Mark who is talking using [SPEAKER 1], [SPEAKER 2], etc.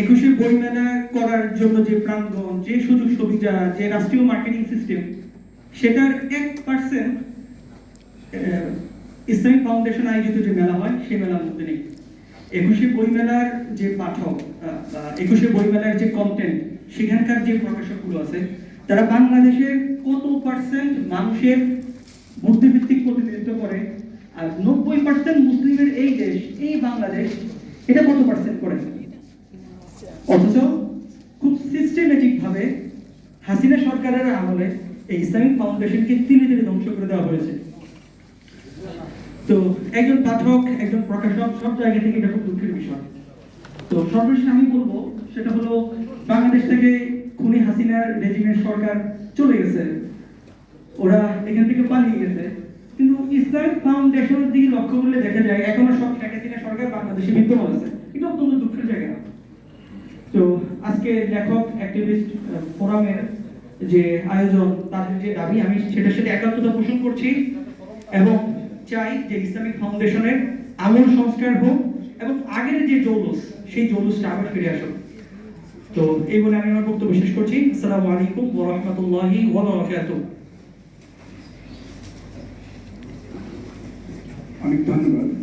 [SPEAKER 1] একুশে করার জন্য যে প্রাঙ্গণ, যে সুযোগ সুবিধা, যে রাষ্ট্রীয় মার্কেটিং সিস্টেম সেটার এক পার্সেন্ট ইসলামিক ফাউন্ডেশন আয়োজিত যে মেলা হয়, সেই মেলার মধ্যে নেই। একুশে যে পাঠক একুশে যে কন্টেন্ট সেখানকার যে প্রকাশকগুলো আছে, তারা বাংলাদেশের কত পার্সেন্ট মানুষের বুদ্ধিভিত্তিক প্রতিনিধিত্ব করে, আর নব্বই পার্সেন্ট মুসলিমের এই দেশ, এই বাংলাদেশ, এটা কত পার্সেন্ট অথচ খুব সিস্টেমেটিক ভাবে হাসিনা সরকারের আমলে এই ইসলামিক ফাউন্ডেশনকে তিলে তিলে ধ্বংস করে দেওয়া হয়েছে। তো একজন পাঠক, একজন প্রকাশক সব জায়গা থেকে এটা খুব দুঃখের বিষয়। তো সর্বশেষ আমি বলব, সেটা হলো বাংলাদেশ থেকে খুনি হাসিনার রেজিমের সরকার চলে গেছে। ওরা এখান থেকে পালিয়ে গেছে। কিন্তু ইসলামিক ফাউন্ডেশনের দিকে লক্ষ্য করলে দেখা যায়, এখনও সব শেখ হাসিনা সরকার বাংলাদেশে বিদ্যমান আছে এটা অত্যন্ত দুঃখের জায়গা তো আজকে লেখক অ্যাক্টিভিস্ট ফোরামের যে আয়োজন তাদের যে দাবি, আমি সেটার সাথে একাত্মতা পোষণ করছি এবং চাই যে ইসলামিক ফাউন্ডেশনের আমূল সংস্কার হোক এবং আগের যে জৌলুস, সেই জৌলুসটা আবার ফিরে আসুক। তো এই বলে আমি আমার বক্তব্য শেষ করছি। আসসালামু আলাইকুম ওয়া রাহমাতুল্লাহি ওয়া বারাকাতুহু।
[SPEAKER 2] অনেক ধন্যবাদ।